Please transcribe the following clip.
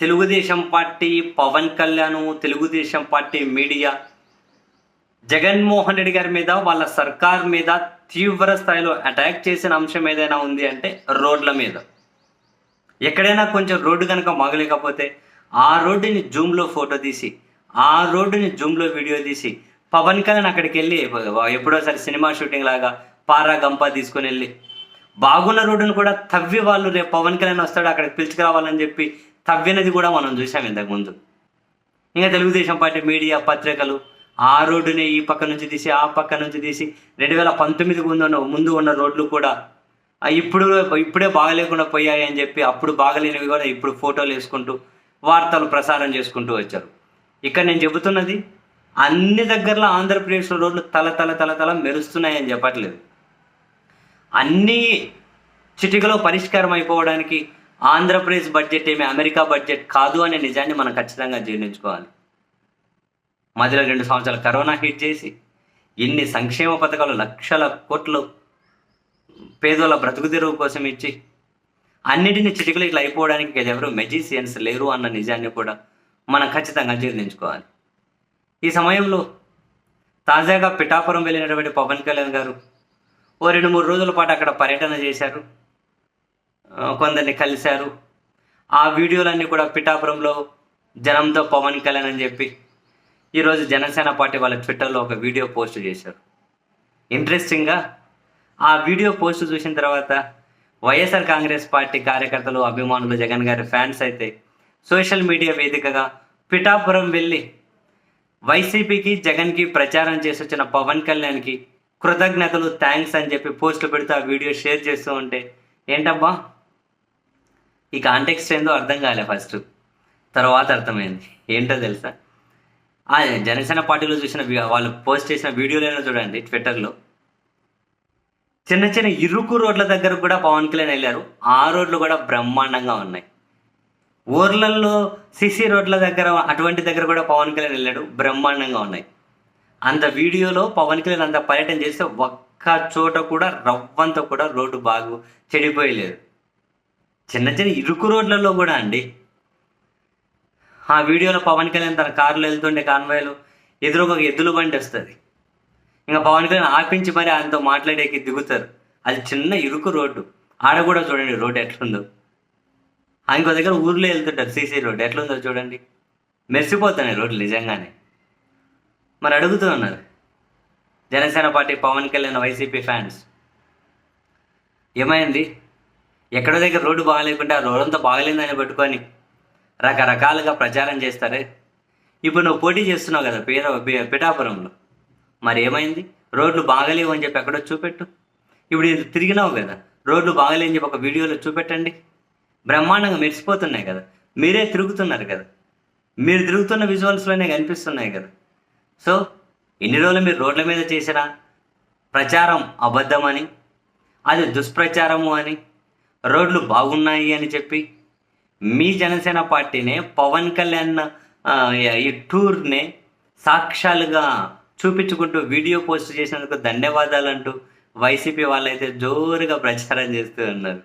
Telugudesam party Pawan Kalyan Telugudesam party media. Jaganmohan Reddy garu మీద వాళ్ళ సర్కార్ మీద తీవ్ర స్థాయిలో అటాక్ చేసిన అంశం ఏదైనా ఉంది అంటే రోడ్ల మీద. ఎక్కడైనా కొంచెం రోడ్డు కనుక మగలేకపోతే ఆ రోడ్డుని జూమ్లో ఫోటో తీసి ఆ రోడ్డుని జూమ్లో వీడియో తీసి పవన్ కళ్యాణ్ అక్కడికి వెళ్ళి ఎప్పుడోసారి సినిమా షూటింగ్ లాగా పారా గంప తీసుకుని వెళ్ళి బాగున్న రోడ్డును కూడా తవ్వి వాళ్ళు రేపు పవన్ కళ్యాణ్ వస్తాడు అక్కడికి పిలుచుకురావాలని చెప్పి తవ్వినది కూడా మనం చూసాం ఇంతకు ముందు ఇంకా తెలుగుదేశం పార్టీ మీడియా పత్రికలు ఆ రోడ్డుని ఈ పక్క నుంచి తీసి ఆ పక్క నుంచి తీసి రెండు వేల పంతొమ్మిది ముందు ఉన్న ముందు ఉన్న రోడ్లు కూడా ఇప్పుడు ఇప్పుడే బాగలేకుండా పోయాయి అని చెప్పి అప్పుడు బాగలేనివి కూడా ఇప్పుడు ఫోటోలు వేసుకుంటూ వార్తలు ప్రసారం చేసుకుంటూ వచ్చారు. ఇక్కడ నేను చెబుతున్నది అన్ని దగ్గరలో ఆంధ్రప్రదేశ్లో రోడ్లు తల తల తల తల మెరుస్తున్నాయని చెప్పట్లేదు. అన్నీ చిటికలో పరిష్కారం అయిపోవడానికి ఆంధ్రప్రదేశ్ బడ్జెట్ ఏమి అమెరికా బడ్జెట్ కాదు అనే నిజాన్ని మనం ఖచ్చితంగా జీర్ణించుకోవాలి. మధ్యలో రెండు సంవత్సరాలు కరోనా హిట్ చేసి ఎన్ని సంక్షేమ పథకాలు లక్షల కోట్లు పేదోళ్ళ బ్రతుకు తెరువు కోసం ఇచ్చి అన్నిటిని చిటికలు ఇట్లా అయిపోవడానికి ఎవరు మెజిషియన్స్ లేరు అన్న నిజాన్ని కూడా మనం ఖచ్చితంగా జీర్ణించుకోవాలి. ఈ సమయంలో తాజాగా పిఠాపురం వెళ్ళినటువంటి పవన్ కళ్యాణ్ గారు ఓ రెండు మూడు రోజుల పాటు అక్కడ పర్యటన చేశారు. కొందరిని కలిశారు. ఆ వీడియోలన్నీ కూడా పిఠాపురంలో జనంతో పవన్ కళ్యాణ్ అని చెప్పి ఈరోజు జనసేన పార్టీ వాళ్ళ ట్విట్టర్లో ఒక వీడియో పోస్ట్ చేశారు. ఇంట్రెస్టింగ్గా ఆ వీడియో పోస్ట్ చూసిన తర్వాత వైఎస్ఆర్ కాంగ్రెస్ పార్టీ కార్యకర్తలు అభిమానులు జగన్ గారి ఫ్యాన్స్ అయితే సోషల్ మీడియా వేదికగా పిఠాపురం వెళ్ళి వైసీపీకి జగన్కి ప్రచారం చేసి వచ్చిన పవన్ కళ్యాణ్కి కృతజ్ఞతలు థ్యాంక్స్ అని చెప్పి పోస్టులు పెడుతూ ఆ వీడియో షేర్ చేస్తూ ఉంటే ఏంటబ్బా ఈ కాంటెక్స్ట్ ఏందో అర్థం కాలే ఫస్ట్ తర్వాత అర్థమైంది. ఏంటో తెలుసా? ఆ జనసేన పార్టీలో చూసిన వాళ్ళు పోస్ట్ చేసిన వీడియోలైనా చూడండి ట్విట్టర్లో చిన్న చిన్న ఇరుకు రోడ్ల దగ్గర కూడా పవన్ కళ్యాణ్ వెళ్ళారు. ఆ రోడ్లు కూడా బ్రహ్మాండంగా ఉన్నాయి. ఊర్లలో సిసి రోడ్ల దగ్గర అటువంటి దగ్గర కూడా పవన్ కళ్యాణ్ వెళ్ళాడు. బ్రహ్మాండంగా ఉన్నాయి. అంత వీడియోలో పవన్ కళ్యాణ్ అంత పర్యటన చేస్తే ఒక్క చోట కూడా రవ్వంతా కూడా రోడ్డు బాగు చెడిపోయలేదు. చిన్న చిన్న ఇరుకు రోడ్లలో కూడా అండి. ఆ వీడియోలో పవన్ కళ్యాణ్ తన కారులో వెళ్తుండే కాన్వాయ్లో ఎదురుగా ఒక ఎద్దుల బండి వస్తుంది. ఇంకా పవన్ కళ్యాణ్ ఆపించి మరి ఆయనతో మాట్లాడేకి దిగుతారు. అది చిన్న ఇరుకు రోడ్డు. ఆడ కూడా చూడండి రోడ్డు ఎట్లుందో. ఆ ఇంకో దగ్గర ఊర్లో వెళ్తుంటారు సీసీ రోడ్డు ఎట్లుందో చూడండి. మెరిసిపోతున్నాయి రోడ్లు నిజంగానే. మరి అడుగుతూ ఉన్నారు. Janasena party Pawan Kalyan YCP fans. ఏమైంది? ఎక్కడో దగ్గర రోడ్డు బాగాలేకుంటే ఆ రోడ్ అంతా బాగలేదని పెట్టుకొని రకరకాలుగా ప్రచారం చేస్తారే? ఇప్పుడు నువ్వు పోటీ చేస్తున్నావు కదా పేద పిఠాపురంలో. మరి ఏమైంది? రోడ్లు బాగలేవు అని చెప్పి ఎక్కడో చూపెట్టు. ఇప్పుడు ఇది తిరిగినావు కదా రోడ్లు బాగలేని చెప్పి ఒక వీడియోలో చూపెట్టండి. బ్రహ్మాండంగా మెరిసిపోతున్నాయి కదా మీరే తిరుగుతున్నారు కదా. మీరు తిరుగుతున్న విజువల్స్లోనే కనిపిస్తున్నాయి కదా. సో ఎన్ని రోజులు మీరు రోడ్ల మీద చేసిన ప్రచారం అబద్ధమని అది దుష్ప్రచారము అని రోడ్లు బాగున్నాయి అని చెప్పి మీ జనసేన పార్టీనే పవన్ కళ్యాణ్ ఈ టూర్నే సాక్ష్యాలుగా చూపించుకుంటూ వీడియో పోస్ట్ చేసినందుకు ధన్యవాదాలు అంటూ వైసీపీ వాళ్ళైతే జోరుగా ప్రచారం చేస్తూ ఉన్నారు.